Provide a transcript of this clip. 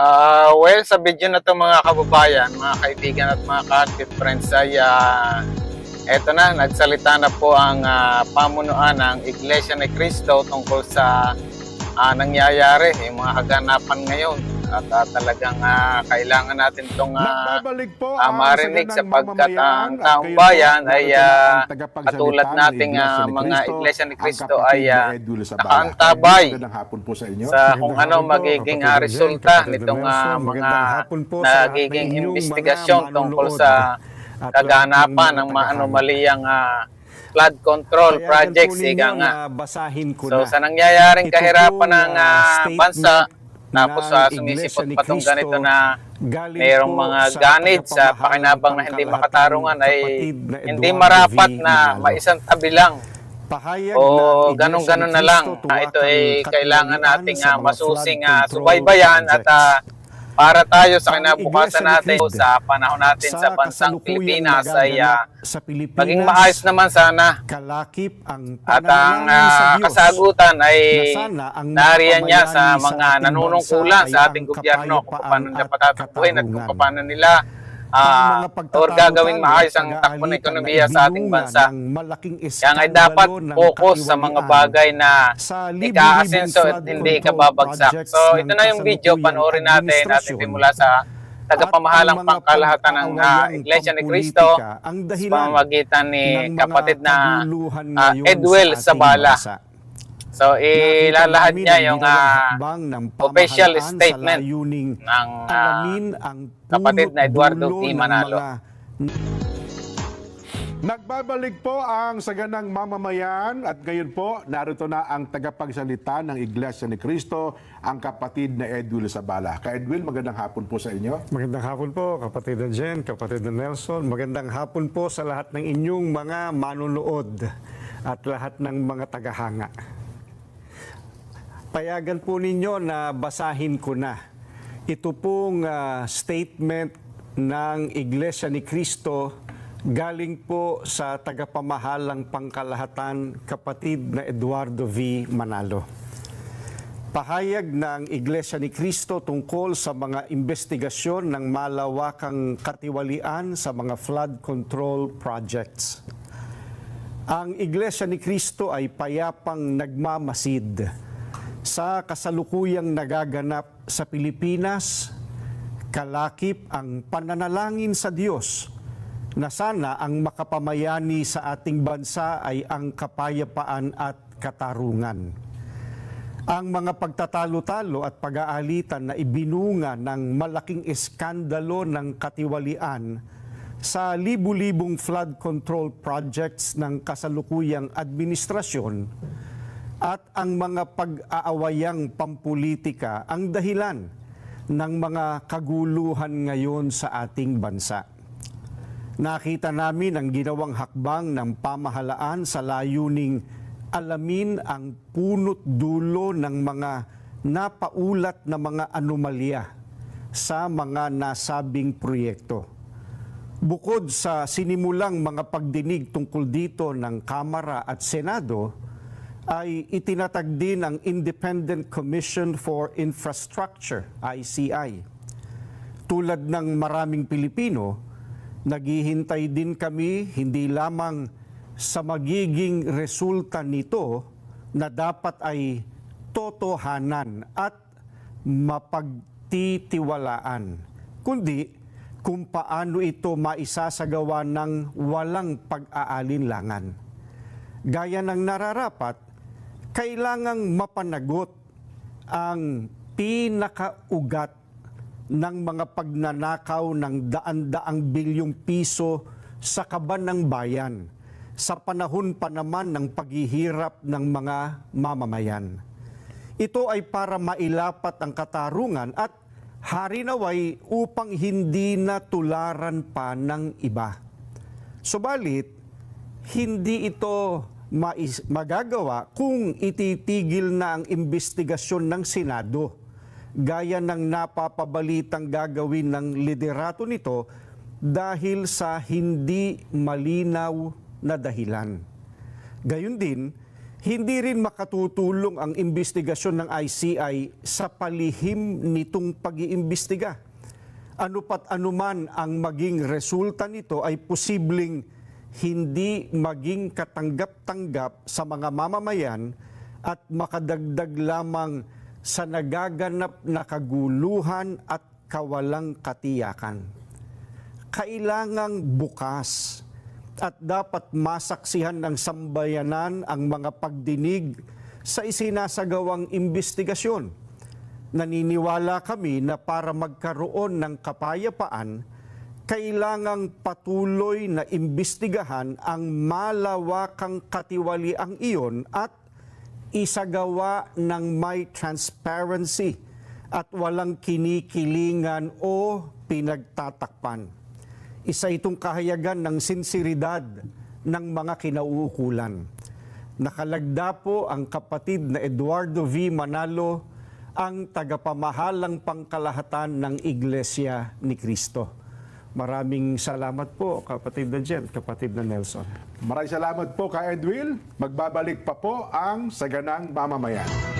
Ah, well, sa video na to mga kababayan, mga kaibigan at mga ka-active friends ay ah, eto na, nagsalita na po ang ah, pamunuan ng Iglesia ni Cristo tungkol sa ah, nangyayari, yung mga kaganapan ngayon. At ah, talagang ah, kailangan natin itong Nagbabalik po ang marinig sapagkat mamamayan ang taong bayan ay tagapagsalita katulad ng nating ni mga Iglesia ni Cristo ay Sabala. nakaantabay sa sa kung ano magiging Jen, resulta nitong ah, mga nagiging investigasyon tungkol sa kaganapan ng mga anomaliyang flood control Payagan projects ika nga. na basahin ko So na. sa nangyayaring kahirapan ng statement bansa tapos Iglesia sumisipot pa tong Cristo ganito na mayroong mga sa ganid sa pakinabang na hindi makatarungan ay na hindi marapat na maisang tabi lang Pahayag o ganun-ganun na lang. Cristo Ah, ito ay kailangan nating ah, masusing subaybayan at projects. Para tayo sa kinabukasan natin sa panahon natin sa bansang Pilipinas ay sa Pilipinas, maging maayos naman sana. kalakip ang At ang Diyos kasagutan ay na nariyan niya sa mga nanunungkulan sa ating gobyerno kung paano nila at patatapuhin at kung paano nila Mga or gagawing maayos ang at takbo ng ekonomiya sa ating bansa. Kaya nga iskandalo dapat focus sa mga bagay na ika-asenso at hindi ikababagsak. So ito na yung video, panoorin natin administrasyon simula sa tagapamahalang at pangkalahatan ng pag-aawayang Iglesia ni Cristo sa pamamagitan ni kapatid na ah, ngayon Edwel sa ating Sabala. bansa. So ilalahad niya yung ng official statement ng alamin ang kapatid na Eduardo P. Manalo. Nagbabalik po ang saganang mamamayan at ngayon po narito na ang tagapagsalita ng Iglesia ni Cristo, ang kapatid na Edwin Sabala. Ka Edwin, magandang hapon po sa inyo. Magandang hapon po, kapatid na Jen, kapatid na Nelson. Magandang hapon po sa lahat ng inyong mga manunood at lahat ng mga tagahanga. Payagan po ninyo na basahin ko na. Ito pong ah, statement ng Iglesia ni Cristo galing po sa tagapamahalang pangkalahatan kapatid na Eduardo V. Manalo. Pahayag ng Iglesia ni Cristo tungkol sa mga investigasyon ng malawakang katiwalian sa mga flood control projects. Ang Iglesia ni Cristo ay payapang nagmamasid sa kasalukuyang nagaganap sa Pilipinas, kalakip ang pananalangin sa Diyos na sana ang makapamayani sa ating bansa ay ang kapayapaan at katarungan. Ang mga pagtatalo-talo at pag-aalitan na ibinunga ng malaking eskandalo ng katiwalian sa libu-libong flood control projects ng kasalukuyang administrasyon at ang mga pag-aawayang pampulitika ang dahilan ng mga kaguluhan ngayon sa ating bansa. Nakita namin ang ginawang hakbang ng pamahalaan sa layuning alamin ang punot dulo ng mga napaulat na mga anomalya sa mga nasabing proyekto. Bukod sa sinimulang mga pagdinig tungkol dito ng Kamara at Senado, ay itinatag din ang Independent Commission for Infrastructure, ICI. Tulad ng maraming Pilipino, naghihintay din kami hindi lamang sa magiging resulta nito na dapat ay totohanan at mapagtitiwalaan, kundi kung paano ito maisasagawa ng walang pag-aalinlangan. Gaya ng nararapat, kailangang mapanagot ang pinakaugat ng mga pagnanakaw ng daan-daang bilyong piso sa kaban ng bayan sa panahon pa naman ng paghihirap ng mga mamamayan. Ito ay para mailapat ang katarungan at harinaway upang hindi na tularan pa ng iba. Subalit, hindi ito mais- magagawa kung ititigil na ang investigasyon ng Senado gaya ng napapabalitang gagawin ng liderato nito dahil sa hindi malinaw na dahilan. Gayun din, Hindi rin makatutulong ang investigasyon ng ICI sa palihim nitong pag-iimbestiga. Ano pat anuman ang maging resulta nito ay posibleng hindi maging katanggap-tanggap sa mga mamamayan at makadagdag lamang sa nagaganap na kaguluhan at kawalang katiyakan kailangang bukas at dapat masaksihan ng sambayanan ang mga pagdinig sa isinasagawang investigasyon. Naniniwala kami na para magkaroon ng kapayapaan, kailangang patuloy na imbestigahan ang malawakang katiwaliang iyon at isagawa ng may transparency at walang kinikilingan o pinagtatakpan. Isa itong kahayagan ng sinseridad ng mga kinauukulan. Nakalagda po ang kapatid na Eduardo V. Manalo, ang tagapamahalang pangkalahatan ng Iglesia ni Cristo. Maraming salamat po, kapatid na Jen, kapatid na Nelson. Maraming salamat po ka Edwil. Magbabalik pa po ang Saganang Mamamayan.